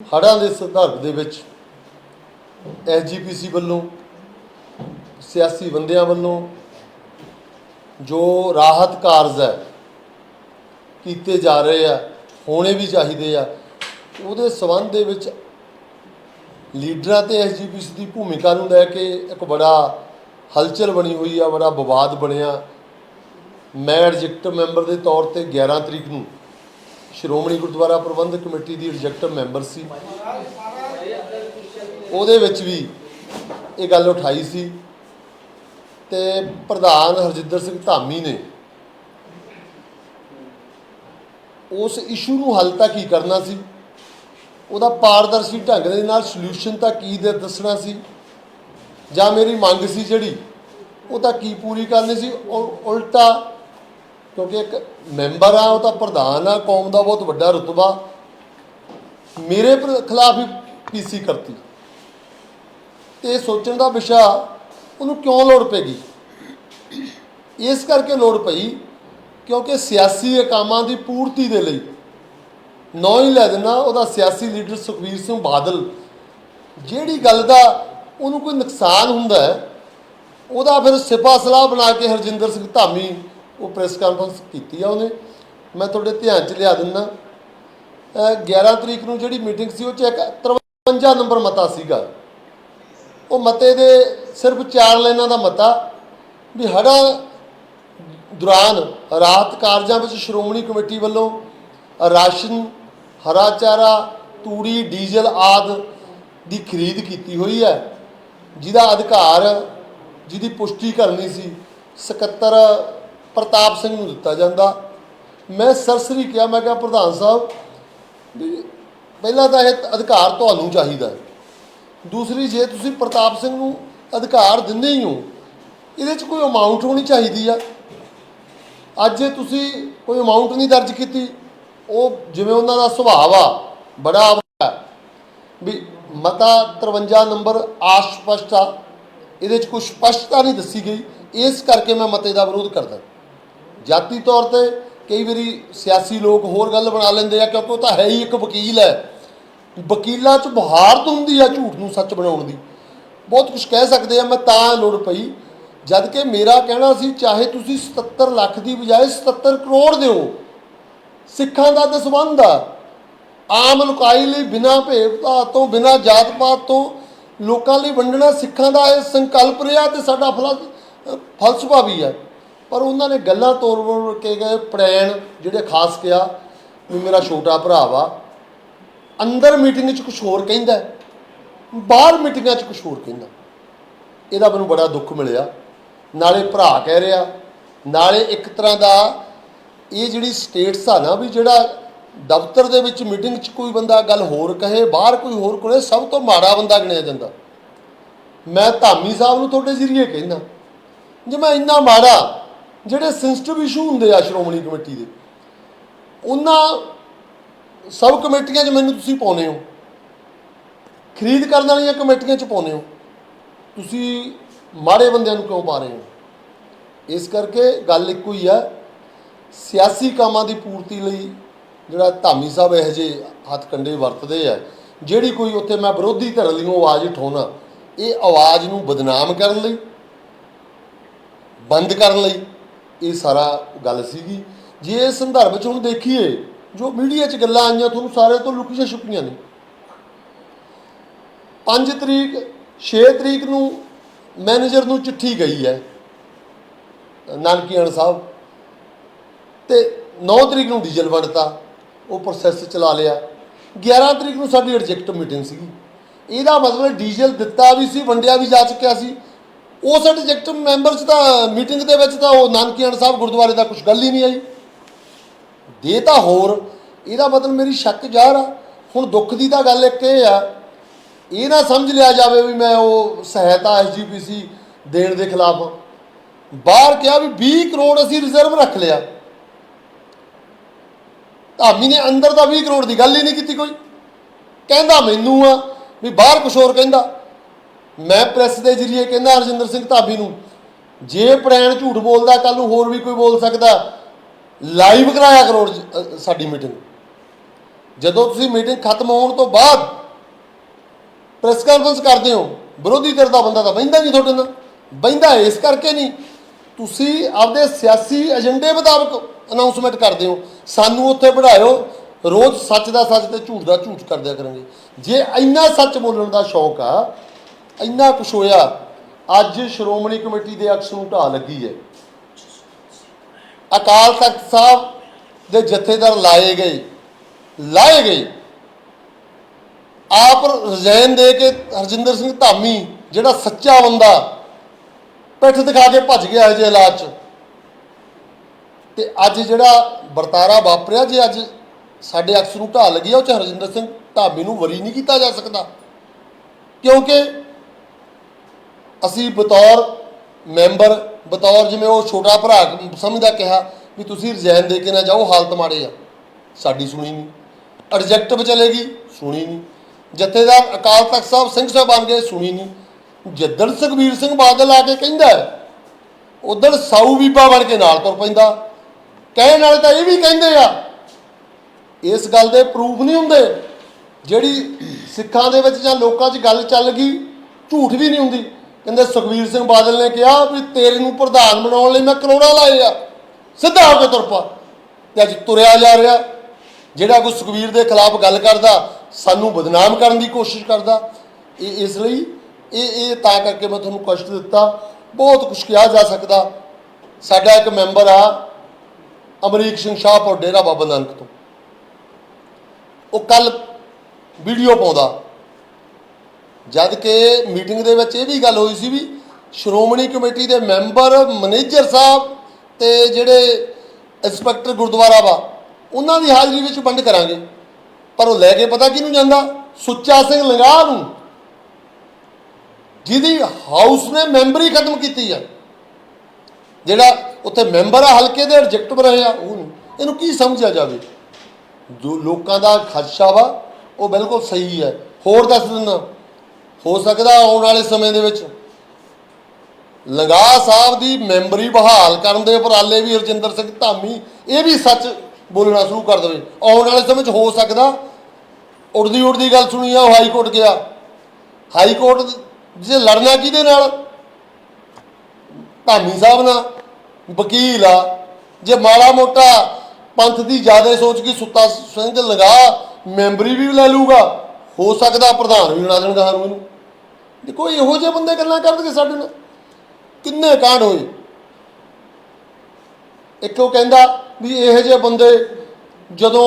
ਹੜ੍ਹਾਂ ਦੇ ਸੰਦਰਭ ਦੇ ਵਿੱਚ ਐਸਜੀਪੀਸੀ ਵੱਲੋਂ, ਸਿਆਸੀ ਬੰਦਿਆਂ ਵੱਲੋਂ ਜੋ ਰਾਹਤ ਕਾਰਜ ਹੈ ਕੀਤੇ ਜਾ ਰਹੇ ਆ, ਹੋਣੇ ਵੀ ਚਾਹੀਦੇ ਆ, ਉਹਦੇ ਸਬੰਧ ਦੇ ਵਿੱਚ ਲੀਡਰਾਂ ਤੇ ਐਸਜੀਪੀਸੀ ਦੀ ਭੂਮਿਕਾ ਨੂੰ ਲੈ ਕੇ ਇੱਕ ਬੜਾ ਹਲਚਲ ਬਣੀ ਹੋਈ ਆ, ਬੜਾ ਵਿਵਾਦ ਬਣਿਆ। ਮੈਂ ਐਡਜੈਕਟਿਵ ਮੈਂਬਰ ਦੇ ਤੌਰ ਤੇ 11 ਤਰੀਕ ਨੂੰ ਸ਼੍ਰੋਮਣੀ ਗੁਰਦੁਆਰਾ ਪ੍ਰਬੰਧਕ ਕਮੇਟੀ ਦੀ ਐਡਜੈਕਟਿਵ ਮੈਂਬਰ ਸੀ। ਉਹਦੇ ਵਿੱਚ ਵੀ ਇਹ ਗੱਲ ਉਠਾਈ ਸੀ ਤੇ ਪ੍ਰਧਾਨ ਹਰਜਿੰਦਰ ਸਿੰਘ ਧਾਮੀ ਨੇ ਉਸ ਇਸ਼ੂ ਨੂੰ ਹੱਲ ਤਾਂ ਕੀ ਕਰਨਾ ਸੀ? ਉਹਦਾ ਪਾਰਦਰਸ਼ੀ ਢੰਗ ਦੇ ਨਾਲ ਸੋਲੂਸ਼ਨ ਤਾਂ ਕੀ ਦੇ ਦੱਸਣਾ ਸੀ? ਜਾਂ ਮੇਰੀ ਮੰਗ ਸੀ ਜਿਹੜੀ, ਉਹ ਤਾਂ ਕੀ ਪੂਰੀ ਕਰਨੀ ਸੀ? ਉ- ਉਲਟਾ ਕਿਉਂਕਿ ਇੱਕ ਮੈਂਬਰ ਆ, ਉਹ ਤਾਂ ਪ੍ਰਧਾਨ ਆ, ਕੌਮ ਦਾ ਬਹੁਤ ਵੱਡਾ ਰੁਤਬਾ। ਮੇਰੇ ਖਿਲਾਫ ਹੀ ਪੀਸੀ ਕਰਤੀ। ਤੇ ਇਹ ਸੋਚਣ ਦਾ ਵਿਸ਼ਾ ਉਹਨੂੰ ਕਿਉਂ ਲੋੜ ਪੈਗੀ ਇਸ ਕਰਕੇ ਲੋੜ ਪਈ ਕਿਉਂਕਿ ਸਿਆਸੀ ਕਾਮਾਂ ਦੀ ਪੂਰਤੀ ਦੇ ਲਈ। ਨੌ ਹੀ ਲੈ ਦੇਣਾ, ਉਹਦਾ ਸਿਆਸੀ ਲੀਡਰ ਸੁਖਵੀਰ ਸਿੰਘ ਬਾਦਲ। ਜਿਹੜੀ ਗੱਲ ਦਾ ਉਹਨੂੰ ਕੋਈ ਨੁਕਸਾਨ ਹੁੰਦਾ ਹੈ, ਉਹਦਾ ਫਿਰ ਸਿਪਾ ਸਲਾਹ ਬਣਾ ਕੇ ਹਰਜਿੰਦਰ ਸਿੰਘ ਧਾਮੀ ਉਹ ਪ੍ਰੈਸ ਕਾਨਫਰੰਸ ਕੀਤੀ ਆ ਉਹਨੇ। ਮੈਂ ਤੁਹਾਡੇ ਧਿਆਨ 'ਚ ਲਿਆ ਦਿੰਦਾ। ਅਹ 11 ਤਰੀਕ ਨੂੰ ਜਿਹੜੀ ਮੀਟਿੰਗ ਸੀ, ਉਹ 'ਚ ਇੱਕ 53 ਨੰਬਰ ਮਤਾ ਸੀਗਾ। ਉਹ ਮਤੇ ਦੇ ਸਿਰਫ ਚਾਰ ਲਾਈਨਾਂ ਦਾ ਮਤਾ ਵੀ ਹੜ੍ਹਾਂ ਦੌਰਾਨ ਰਾਹਤ ਕਾਰਜਾਂ ਵਿੱਚ ਸ਼੍ਰੋਮਣੀ ਕਮੇਟੀ ਵੱਲੋਂ ਰਾਸ਼ਨ, ਹਰਾ ਚਾਰਾ, ਤੂੜੀ, ਡੀਜ਼ਲ ਆਦ ਦੀ ਖਰੀਦ ਕੀਤੀ ਹੋਈ ਹੈ। ਜਿਹਦਾ ਅਧਿਕਾਰ, ਜਿਹਦੀ ਪੁਸ਼ਟੀ ਕਰਨੀ ਸੀ, ਸਕੱਤਰ ਪ੍ਰਤਾਪ ਸਿੰਘ ਨੂੰ ਦਿੱਤਾ ਜਾਂਦਾ। ਮੈਂ ਸਰਸਰੀ ਕਿਹਾ, ਮੈਂ ਕਿਹਾ, ਪ੍ਰਧਾਨ ਸਾਹਿਬ, ਵੀ ਪਹਿਲਾਂ ਤਾਂ ਇਹ ਅਧਿਕਾਰ ਤੁਹਾਨੂੰ ਚਾਹੀਦਾ ਦੂਸਰੀ, ਜੇ ਤੁਸੀਂ ਪ੍ਰਤਾਪ ਸਿੰਘ ਨੂੰ ਅਧਿਕਾਰ ਦਿੰਦੇ ਹੀ ਹੋ, ਇਹਦੇ 'ਚ ਕੋਈ ਅਮਾਉਂਟ ਹੋਣੀ ਚਾਹੀਦੀ ਆ। ਅੱਜ ਜੇ ਤੁਸੀਂ ਕੋਈ ਅਮਾਉਂਟ ਨਹੀਂ ਦਰਜ ਕੀਤੀ, ਉਹ ਜਿਵੇਂ ਉਹਨਾਂ ਦਾ ਸੁਭਾਅ ਆ, ਬੜਾ ਵੀ ਮਤਾ 53 ਨੰਬਰ ਆਸਪਸ਼ਟ ਆ, ਇਹਦੇ 'ਚ ਕੋਈ ਸਪਸ਼ਟਤਾ ਨਹੀਂ ਦੱਸੀ ਗਈ। ਇਸ ਕਰਕੇ ਮੈਂ ਮਤੇ ਦਾ ਵਿਰੋਧ ਕਰਦਾ। ਜਾਤੀ ਤੌਰ ਤੇ ਕਈ ਵਾਰੀ ਸਿਆਸੀ ਲੋਕ ਹੋਰ ਗੱਲ ਬਣਾ ਲੈਂਦੇ ਆ, ਕਿਉਂਕਿ ਉਹ ਤਾਂ ਹੈ ਹੀ ਇੱਕ ਵਕੀਲ ਹੈ। ਵਕੀਲਾਂ 'ਚ ਬਹਾਰਤ ਹੁੰਦੀ ਆ ਝੂਠ ਨੂੰ ਸੱਚ ਬਣਾਉਣ ਦੀ। ਬਹੁਤ ਕੁਝ ਕਹਿ ਸਕਦੇ ਆ, ਮੈਂ ਤਾਂ ਲੋੜ ਪਈ। ਜਦ ਕਿ ਮੇਰਾ ਕਹਿਣਾ ਸੀ, ਚਾਹੇ ਤੁਸੀਂ 77 ਲੱਖ ਦੀ ਬਜਾਏ 77 ਕਰੋੜ ਦਿਓ, ਸਿੱਖਾਂ ਦਾ ਤਾਂ ਸੰਬੰਧ ਆ। ਆਮ ਲੋਕਾਈ ਲਈ ਬਿਨਾਂ ਭੇਦਭਾਵ ਤੋਂ, ਬਿਨਾਂ ਜਾਤ ਪਾਤ ਤੋਂ ਲੋਕਾਂ ਲਈ ਵੰਡਣਾ ਸਿੱਖਾਂ ਦਾ ਇਹ ਸੰਕਲਪ ਰਿਹਾ ਤੇ ਸਾਡਾ ਫਲਸ- ਫਲਸਫਾ ਵੀ ਹੈ। ਪਰ ਉਹਨਾਂ ਨੇ ਗੱਲਾਂ ਤੋੜ ਮੋੜ ਕੇ ਗਏ ਪ੍ਰੈਣ ਜਿਹੜੇ ਖਾਸ ਕਿਹਾ ਵੀ ਮੇਰਾ ਛੋਟਾ ਭਰਾ ਵਾ, ਅੰਦਰ ਮੀਟਿੰਗ 'ਚ ਕੁਝ ਹੋਰ ਕਹਿੰਦਾ ਬਾਹਰ ਮੀਟਿੰਗਾਂ 'ਚ ਕੁਝ ਹੋਰ ਕਹਿੰਦਾ ਇਹਦਾ ਮੈਨੂੰ ਬੜਾ ਦੁੱਖ ਮਿਲਿਆ। ਨਾਲੇ ਭਰਾ ਕਹਿ ਰਿਹਾ, ਨਾਲੇ ਇੱਕ ਤਰ੍ਹਾਂ ਦਾ ਇਹ ਜਿਹੜੀ ਸਟੇਟਸ ਆ ਨਾ ਵੀ ਜਿਹੜਾ ਦਫ਼ਤਰ ਦੇ ਵਿੱਚ ਮੀਟਿੰਗ 'ਚ ਕੋਈ ਬੰਦਾ ਗੱਲ ਹੋਰ ਕਹੇ, ਬਾਹਰ ਕੋਈ ਹੋਰ ਕੋਲੇ ਸਭ ਤੋਂ ਮਾੜਾ ਬੰਦਾ ਗਿਣਿਆ ਜਾਂਦਾ। ਮੈਂ ਧਾਮੀ ਸਾਹਿਬ ਨੂੰ ਤੁਹਾਡੇ ਜ਼ਰੀਏ ਕਹਿੰਦਾ, ਜੇ ਮੈਂ ਇੰਨਾ ਮਾੜਾ ਜਿਹੜੇ ਸੈਂਸਿਟਿਵ ਇਸ਼ੂ ਹੁੰਦੇ ਆ ਸ਼੍ਰੋਮਣੀ ਕਮੇਟੀ ਦੇ, ਉਹਨਾਂ ਸਭ ਕਮੇਟੀਆਂ 'ਚ ਮੈਨੂੰ ਤੁਸੀਂ ਪਾਉਨੇ ਹੋ। ਖਰੀਦ ਕਰਨ ਵਾਲੀਆਂ ਕਮੇਟੀਆਂ 'ਚ ਪਾਉਨੇ ਹੋ। ਤੁਸੀਂ ਮਾੜੇ ਬੰਦਿਆਂ ਨੂੰ ਕਿਉਂ ਪਾ ਰਹੇ ਹੋ? ਇਸ ਕਰਕੇ ਗੱਲ ਇੱਕੋ ਹੀ ਆ, ਸਿਆਸੀ ਕਾਮਾਂ ਦੀ ਪੂਰਤੀ ਲਈ ਜਿਹੜਾ ਧਾਮੀ ਸਾਹਿਬ ਇਹੋ ਜਿਹੇ ਹੱਥ ਕੰਡੇ ਵਰਤਦੇ ਆ, ਜਿਹੜੀ ਕੋਈ ਉੱਥੇ ਮੈਂ ਵਿਰੋਧੀ ਧਿਰ ਲਈਓ ਆਵਾਜ਼ ਉਠਾਉਣਾ, ਇਹ ਆਵਾਜ਼ ਨੂੰ ਬਦਨਾਮ ਕਰਨ ਲਈ, ਬੰਦ ਕਰਨ ਲਈ ਇਹ ਸਾਰਾ ਗੱਲ ਸੀਗੀ। ਜੇ ਇਸ ਸੰਦਰਭ 'ਚ ਹੁਣ ਦੇਖੀਏ, ਜੋ ਮੀਡੀਆ 'ਚ ਗੱਲਾਂ ਆਈਆਂ, ਤੁਹਾਨੂੰ ਸਾਰੇ ਤੋਂ ਲੁਕੀਆਂ ਛੁਪੀਆਂ ਨੇ। 5 ਤਰੀਕ 6 ਤਰੀਕ ਨੂੰ ਮੈਨੇਜਰ ਨੂੰ ਚਿੱਠੀ ਗਈ ਹੈ, ਨਾਨਕੀਆਣ ਸਾਹਿਬ। ਤੇ 9 ਤਰੀਕ ਨੂੰ ਡੀਜ਼ਲ ਵੰਡਤਾ, ਉਹ ਪ੍ਰੋਸੈਸ ਚਲਾ ਲਿਆ। 11 ਤਰੀਕ ਨੂੰ ਸਾਡੀ ਰਿਜੈਕਟ ਮੀਟਿੰਗ ਸੀਗੀ। ਇਹਦਾ ਮਤਲਬ ਡੀਜ਼ਲ ਦਿੱਤਾ ਵੀ ਸੀ, ਵੰਡਿਆ ਵੀ ਜਾ ਚੁੱਕਿਆ ਸੀ। ਉਸ ਰਿਜੈਕਟ ਮੈਂਬਰ ਚ ਤਾਂ ਮੀਟਿੰਗ ਦੇ ਵਿੱਚ ਤਾਂ ਉਹ ਨਾਨਕੀਆਣ ਸਾਹਿਬ ਗੁਰਦੁਆਰੇ ਦਾ ਕੁਝ ਗੱਲ ਹੀ ਨਹੀਂ ਆਈ। ਦੇ ਤਾਂ ਹੋਰ, ਇਹਦਾ ਮਤਲਬ ਮੇਰੀ ਸ਼ੱਕ ਜ਼ਾਹਰ ਆ। ਹੁਣ ਦੁੱਖ ਦੀ ਤਾਂ ਗੱਲ ਇੱਕ ਇਹ ਆ, ਇਹ ਨਾ ਸਮਝ ਲਿਆ ਜਾਵੇ ਵੀ ਮੈਂ ਉਹ ਸਹਾਇਤਾ ਐਸਜੀਪੀਸੀ ਦੇਣ ਦੇ ਖਿਲਾਫ। ਹਾਂ। ਬਾਹਰ ਕਿਹਾ ਵੀ 20 ਕਰੋੜ ਅਸੀਂ ਰਿਜ਼ਰਵ ਰੱਖ ਲਿਆ। ਧਾਮੀ ਨੇ ਅੰਦਰ ਦਾ 20 ਕਰੋੜ ਦੀ ਗੱਲ ਹੀ ਨਹੀਂ ਕੀਤੀ ਕੋਈ। ਕਹਿੰਦਾ ਮੈਨੂੰ ਆ ਵੀ ਬਾਹਰ ਕੁਝ ਹੋਰ ਕਹਿੰਦਾ। ਮੈਂ ਪ੍ਰੈਸ ਦੇ ਜ਼ਰੀਏ ਕਹਿੰਦਾ ਹਰਜਿੰਦਰ ਸਿੰਘ ਧਾਬੀ ਨੂੰ, ਜੇ ਪ੍ਰੈਣ ਝੂਠ ਬੋਲਦਾ ਕੱਲ ਨੂੰ ਹੋਰ ਵੀ ਕੋਈ ਬੋਲ ਸਕਦਾ ਲਾਈਵ ਕਰਾਇਆ ਕਰੋ ਸਾਡੀ ਮੀਟਿੰਗ ਜਦੋਂ ਤੁਸੀਂ ਮੀਟਿੰਗ ਖਤਮ ਹੋਣ ਤੋਂ ਬਾਅਦ ਪ੍ਰੈਸ ਕਾਨਫਰੰਸ ਕਰਦੇ ਹੋ, ਵਿਰੋਧੀ ਧਿਰ ਦਾ ਬੰਦਾ ਤਾਂ ਬਹਿੰਦਾ ਨਹੀਂ ਤੁਹਾਡੇ ਨਾਲ, ਬਹਿੰਦਾ ਇਸ ਕਰਕੇ ਨਹੀਂ। ਤੁਸੀਂ ਆਪਦੇ ਸਿਆਸੀ ਏਜੰਡੇ ਮੁਤਾਬਕ ਅਨਾਉਂਸਮੈਂਟ ਕਰਦੇ ਹੋ, ਸਾਨੂੰ ਉੱਥੇ ਬਿਠਾਇਓ, ਰੋਜ਼ ਸੱਚ ਦਾ ਸੱਚ ਤੇ ਝੂਠ ਦਾ ਝੂਠ ਕਰਦਿਆ ਕਰਾਂਗੇ। ਜੇ ਇੰਨਾ ਸੱਚ ਬੋਲਣ ਦਾ ਸ਼ੌਕ ਆ ਇੰਨਾ ਕੁਛ ਹੋਇਆ, ਅੱਜ ਸ਼੍ਰੋਮਣੀ ਕਮੇਟੀ ਦੇ ਅਕਸ ਨੂੰ ਢਾਹ ਲੱਗੀ ਹੈ। ਅਕਾਲ ਤਖਤ ਸਾਹਿਬ ਦੇ ਜਥੇਦਾਰ ਲਾਏ ਗਏ ਲਾਏ ਗਏ। ਆਪ ਰਜੈਨ ਦੇ ਕੇ ਹਰਜਿੰਦਰ ਸਿੰਘ ਧਾਮੀ, ਜਿਹੜਾ ਸੱਚਾ ਬੰਦਾ, ਪਿੱਠ ਦਿਖਾ ਕੇ ਭੱਜ ਗਿਆ ਜੇ ਜਿਹੇ ਹਾਲਾਤ 'ਚ। ਤੇ ਅੱਜ ਜਿਹੜਾ ਵਰਤਾਰਾ ਵਾਪਰਿਆ, ਜੇ ਅੱਜ ਸਾਡੇ ਅਕਸ ਨੂੰ ਢਾਹ ਲੱਗੀ ਆ, ਉਹ ਚ ਹਰਜਿੰਦਰ ਸਿੰਘ ਧਾਮੀ ਨੂੰ ਵਰੀ ਨਹੀਂ ਕੀਤਾ ਜਾ ਸਕਦਾ। ਕਿਉਂਕਿ ਅਸੀਂ ਬਤੌਰ ਮੈਂਬਰ, ਬਤੌਰ ਜਿਵੇਂ ਉਹ ਛੋਟਾ ਭਰਾ ਸਮਝਦਾ ਕਿਹਾ ਵੀ ਤੁਸੀਂ ਰਿਜ਼ਾਈਨ ਦੇ ਕੇ ਨਾ ਜਾਓ, ਹਾਲਤ ਮਾੜੇ ਆ। ਸਾਡੀ ਸੁਣੀ ਨਹੀਂ। ਐਡਜੈਕਟਿਵ ਚਲੇਗੀ ਸੁਣੀ ਨਹੀਂ। ਜਥੇਦਾਰ ਅਕਾਲ ਤਖਤ ਸਾਹਿਬ ਸਿੰਘ ਸਾਹਿਬਾਨ ਗਏ, ਸੁਣੀ ਨਹੀਂ। ਜਿੱਦਣ ਸੁਖਬੀਰ ਸਿੰਘ ਬਾਦਲ ਆ ਕੇ ਕਹਿੰਦਾ ਉਦੋਂ ਸਾਊ ਬੀਬਾ ਬਣ ਕੇ ਨਾਲ ਤੁਰ ਪੈਂਦਾ। ਕਹਿਣ ਵਾਲੇ ਤਾਂ ਇਹ ਵੀ ਕਹਿੰਦੇ ਆ, ਇਸ ਗੱਲ ਦੇ ਪ੍ਰੂਫ ਨਹੀਂ ਹੁੰਦੇ। ਜਿਹੜੀ ਸਿੱਖਾਂ ਦੇ ਵਿੱਚ ਜਾਂ ਲੋਕਾਂ 'ਚ ਗੱਲ ਚੱਲ ਗਈ, ਝੂਠ ਵੀ ਨਹੀਂ ਹੁੰਦੀ। ਕਹਿੰਦੇ ਸੁਖਬੀਰ ਸਿੰਘ ਬਾਦਲ ਨੇ ਕਿਹਾ ਵੀ ਤੇਰੇ ਨੂੰ ਪ੍ਰਧਾਨ ਬਣਾਉਣ ਲਈ ਮੈਂ ਕਰੋੜਾਂ ਲਾਏ ਆ। ਸਿੱਧਾ ਹੋ ਕੇ ਤੁਰ ਪਾ। ਤੇ ਅੱਜ ਤੁਰਿਆ ਜਾ ਰਿਹਾ। ਜਿਹੜਾ ਕੋਈ ਸੁਖਬੀਰ ਦੇ ਖਿਲਾਫ ਗੱਲ ਕਰਦਾ, ਸਾਨੂੰ ਬਦਨਾਮ ਕਰਨ ਦੀ ਕੋਸ਼ਿਸ਼ ਕਰਦਾ। ਇਹ ਇਸ ਲਈ, ਇਹ ਇਹ ਤਾਂ ਕਰਕੇ ਮੈਂ ਤੁਹਾਨੂੰ ਕਸ਼ਟ ਦਿੱਤਾ। ਬਹੁਤ ਕੁਝ ਕਿਹਾ ਜਾ ਸਕਦਾ। ਸਾਡਾ ਇੱਕ ਮੈਂਬਰ ਆ, ਅਮਰੀਕ ਸਿੰਘ ਸ਼ਾਹ ਸ਼ਾਹਪੁਰ ਡੇਰਾ ਬਾਬਾ ਨਾਨਕ ਤੋਂ। ਉਹ ਕੱਲ ਵੀਡੀਓ ਪਾਉਂਦਾ। ਜਦ ਕਿ ਮੀਟਿੰਗ ਦੇ ਵਿੱਚ ਇਹ ਵੀ ਗੱਲ ਹੋਈ ਸੀ ਵੀ ਸ਼੍ਰੋਮਣੀ ਕਮੇਟੀ ਦੇ ਮੈਂਬਰ, ਮੈਨੇਜਰ ਸਾਹਿਬ ਤੇ ਜਿਹੜੇ ਇੰਸਪੈਕਟਰ ਗੁਰਦੁਆਰਾ ਵਾ, ਉਹਨਾਂ ਦੀ ਹਾਜ਼ਰੀ ਵਿੱਚ ਵੰਡ ਕਰਾਂਗੇ। ਪਰ ਉਹ ਲੈ ਕੇ ਪਤਾ ਕਿਹਨੂੰ ਜਾਂਦਾ? ਸੁੱਚਾ ਸਿੰਘ ਲੰਗਾਹ ਨੂੰ। ਜਿਹਦੀ ਹਾਊਸ ਨੇ ਮੈਂਬਰੀ ਖਤਮ ਕੀਤੀ ਆ। ਜਿਹੜਾ ਉੱਥੇ ਮੈਂਬਰ ਆ, ਹਲਕੇ ਦੇ ਰਿਜੈਕਟ ਰਹੇ ਆ ਉਹ ਇਹਨੂੰ ਕੀ ਸਮਝਿਆ ਜਾਵੇ? ਜੋ ਲੋਕਾਂ ਦਾ ਖਦਸ਼ਾ ਵਾ, ਉਹ ਬਿਲਕੁਲ ਸਹੀ ਹੈ। ਹੋਰ ਦੱਸ ਦਿੰਦਾ। ਹੋ ਸਕਦਾ ਆਉਣ ਵਾਲੇ ਸਮੇਂ ਦੇ ਵਿੱਚ। ਲੰਗਾ ਸਾਹਿਬ ਦੀ ਮੈਂਬਰੀ ਬਹਾਲ ਕਰਨ ਦੇ ਉਪਰਾਲੇ ਵੀ ਰਜਿੰਦਰ ਸਿੰਘ ਧਾਮੀ, ਇਹ ਵੀ ਸੱਚ ਬੋਲਣਾ ਸ਼ੁਰੂ ਕਰ ਦੇਵੇ। ਆਉਣ ਵਾਲੇ ਸਮੇਂ 'ਚ ਹੋ ਸਕਦਾ, ਉੜਦੀ ਉੜਦੀ ਗੱਲ ਸੁਣੀ ਆ, ਉਹ ਹਾਈ ਕੋਰਟ ਗਿਆ। ਹਾਈ ਕੋਰਟ ਜੇ ਲੜਨਾ ਕਿਹਦੇ ਨਾਲ? ਧਾਮੀ ਸਾਹਿਬ ਨਾਲ। ਵਕੀਲ ਆ। ਜੇ ਮਾੜਾ ਮੋਟਾ ਪੰਥ ਦੀ ਜ਼ਿਆਦਾ ਸੋਚ ਕੇ ਸੁੱਤਾ ਸਿੰਘ ਲਗਾ, ਮੈਂਬਰੀ ਵੀ ਲੈ ਲੂਗਾ ਹੋ ਸਕਦਾ ਪ੍ਰਧਾਨ ਵੀ ਬਣਾ ਦੇਣਗਾ ਹਰੂ ਇਹਨੂੰ। ਦੇਖੋ, ਇਹੋ ਜਿਹੇ ਬੰਦੇ ਗੱਲਾਂ ਕਰਨਗੇ ਸਾਡੇ ਨਾਲ। ਕਿੰਨੇ ਕਾਂਡ ਹੋਏ। ਇੱਕ ਉਹ ਕਹਿੰਦਾ ਵੀ ਇਹੋ ਜਿਹੇ ਬੰਦੇ ਜਦੋਂ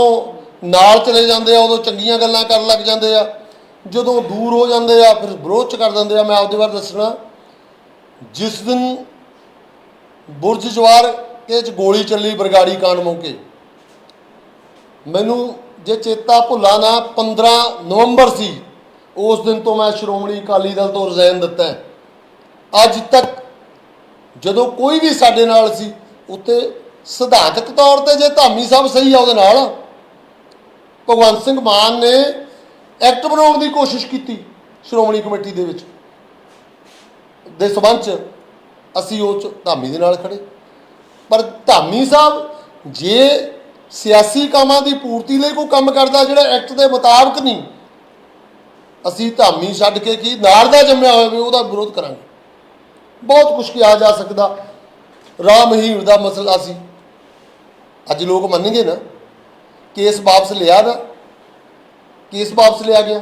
ਨਾਲ ਚਲੇ ਜਾਂਦੇ ਆ, ਉਦੋਂ ਚੰਗੀਆਂ ਗੱਲਾਂ ਕਰਨ ਲੱਗ ਜਾਂਦੇ ਆ। ਜਦੋਂ ਦੂਰ ਹੋ ਜਾਂਦੇ ਆ, ਫਿਰ ਵਿਰੋਧ ਚ ਕਰ ਦਿੰਦੇ ਆ। ਮੈਂ ਆਪਦੇ ਬਾਰੇ ਦੱਸਣਾ। ਜਿਸ ਦਿਨ ਬੁਰਜ ਜਵਾਰ ਕੇ ਚ ਗੋਲੀ ਚੱਲੀ ਬਰਗਾੜੀ ਕਾਂਡ ਮੌਕੇ, ਮੈਨੂੰ ਜੇ ਚੇਤਾ ਭੁੱਲਾ ਨਾ 15 ਨਵੰਬਰ ਸੀ, ਉਸ ਦਿਨ ਤੋਂ ਮੈਂ ਸ਼੍ਰੋਮਣੀ ਅਕਾਲੀ ਦਲ ਤੋਂ ਰਿਜ਼ਾਈਨ ਦਿੱਤਾ ਹੈ। ਅੱਜ ਤੱਕ ਜਦੋਂ ਕੋਈ ਵੀ ਸਾਡੇ ਨਾਲ ਸੀ ਉੱਤੇ ਸਿਧਾਂਤਕ ਤੌਰ ਤੇ ਜੇ ਧਾਮੀ ਸਾਹਿਬ ਸਹੀ ਆ ਉਹਦੇ ਨਾਲ, ਭਗਵੰਤ ਸਿੰਘ ਮਾਨ ਨੇ ਐਕਟ ਬਣਾਉਣ ਦੀ ਕੋਸ਼ਿਸ਼ ਕੀਤੀ ਸ਼੍ਰੋਮਣੀ ਕਮੇਟੀ ਦੇ ਵਿੱਚ। ਦੇ ਸਬੰਧ ਚ ਅਸੀਂ ਉਹ 'ਚ ਧਾਮੀ ਦੇ ਨਾਲ ਖੜੇ ਪਰ ਧਾਮੀ ਸਾਹਿਬ, ਜੇ ਸਿਆਸੀ ਕੰਮਾਂ ਦੀ ਪੂਰਤੀ ਲਈ ਕੋਈ ਕੰਮ ਕਰਦਾ ਜਿਹੜਾ ਐਕਟ ਦੇ ਮੁਤਾਬਕ ਨਹੀਂ। ਅਸੀਂ ਧਾਮੀ ਛੱਡ ਕੇ ਕੀ ਨਾਲ ਦਾ ਜੰਮਿਆ ਹੋਇਆ ਵੀ ਉਹਦਾ ਵਿਰੋਧ ਕਰਾਂਗੇ। ਬਹੁਤ ਕੁਝ ਕਿਹਾ ਜਾ ਸਕਦਾ। ਰਾਮ ਹੀਰ ਦਾ ਮਸਲਾ ਸੀ। ਅੱਜ ਲੋਕ ਮੰਨਣਗੇ ਨਾ ਕੇਸ ਵਾਪਸ ਲਿਆ ਨਾ ਕੇਸ ਵਾਪਸ ਲਿਆ ਗਿਆ।